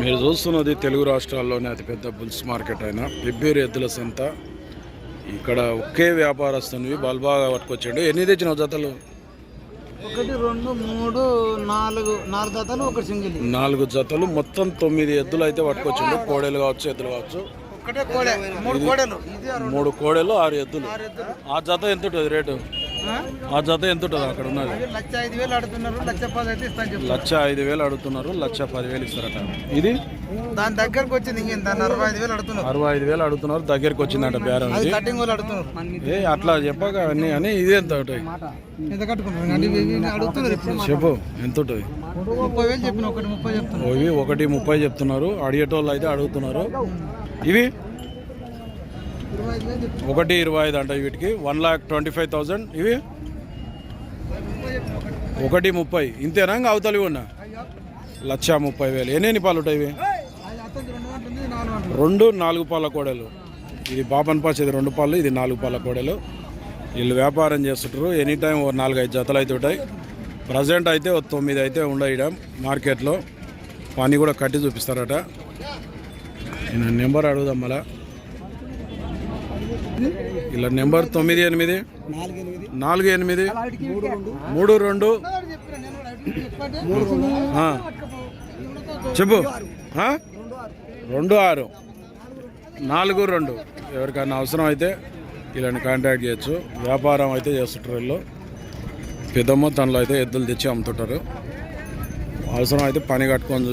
మీరు చూస్తున్నది తెలుగు రాష్ట్రాల్లోనే అతిపెద్ద బుల్స్ మార్కెట్ అయిన. పెబ్బేరు ఎద్దుల సంత. ఇక్కడ ఒకే వ్యాపారస్తునివి బల్బాగా పట్టుకొచ్చాడు. ఎన్ని తెచ్చినావు జతలు? ఒకటి రెండు మూడు నాలుగు నాలుగు జతలు ఒకటి సింగిల్. నాలుగు జతలు. మొత్తం తొమ్మిది ఎద్దులు అయితే పట్టుకొచ్చిండు. కోడెలు కావచ్చు ఎద్దులు కావచ్చు. మూడు కోడలు. ఆరు ఎద్దులు. ఆ జత ఎంత ఉంటుంది రేటు? ఆ? జత ఎంత ఉంటుంది అక్కడ ఉన్నది? లక్ష ఐదు వేలు అడుగుతున్నారు లక్ష పది అయితే ఇస్తాను లక్ష ఐదు వేలు అడుగుతున్నారు లక్ష పదివేలు ఇస్తారట. ఇది? దాని దగ్గరకు వచ్చింది అరవై ఐదు వేలు అడుగుతున్నారు. అరవై ఐదు వేలు అడుగుతున్నారు దగ్గరికి వచ్చిందంట బేరం కటింగ్ వాళ్ళు అడుగుతున్నారు. ఏ అట్లా చెప్పక అన్ని అని ఇది ఎంత అంటే ఇప్పుడు. చెప్పు ఎంత ఉంటుంది ముప్పై వేలు చెప్పిన ఒకటి ముప్పై చెప్తున్నారు. ఇవి ఒకటి ముప్పై చెప్తున్నారు అడిగేటోళ్ళు అయితే అడుగుతున్నారు. ఇవి ఇరవై ఐదు వేలు చెప్తున్నారు ఒకటి ఇరవై ఐదు అంట వీటికి. One lakh twenty five thousand ఇవి? ఒకటి ముప్పై. ఇంతేనా? ఇంకా అవతలి ఉన్నా లక్ష ముప్పై వేలు. ఎన్ని పాలు ఉంటాయి ఇవి? రెండు నాలుగు పాల కోడలు. ఇది బాపన్ పాస్ ఇది రెండు పాలు ఇది నాలుగు పాల కోడలు. వీళ్ళు వ్యాపారం చేస్తుంటారు. ఎనీ టైం ఓ నాలుగైదు జతలు అయితే ఉంటాయి. ప్రజెంట్ అయితే ఓ తొమ్మిది అయితే ఉండడం మార్కెట్లో. పని కూడా కట్టి చూపిస్తారట. నేను నెంబర్ అడుగుదాం మళ్ళీ. ఇలా నెంబర్ తొమ్మిది ఎనిమిది నాలుగు ఎనిమిది మూడు రెండు. ఆ, చెప్పు. రెండు ఆరు. నాలుగు రెండు. ఎవరికైనా అవసరం అయితే వీళ్ళని కాంటాక్ట్ చేయొచ్చు. వ్యాపారం అయితే చేస్తుంటారు వీళ్ళు. పెద్ద మొత్తంలో అయితే ఎద్దులు తెచ్చి అమ్ముతుంటారు. అవసరం అయితే పని కట్టుకొని చూస్తే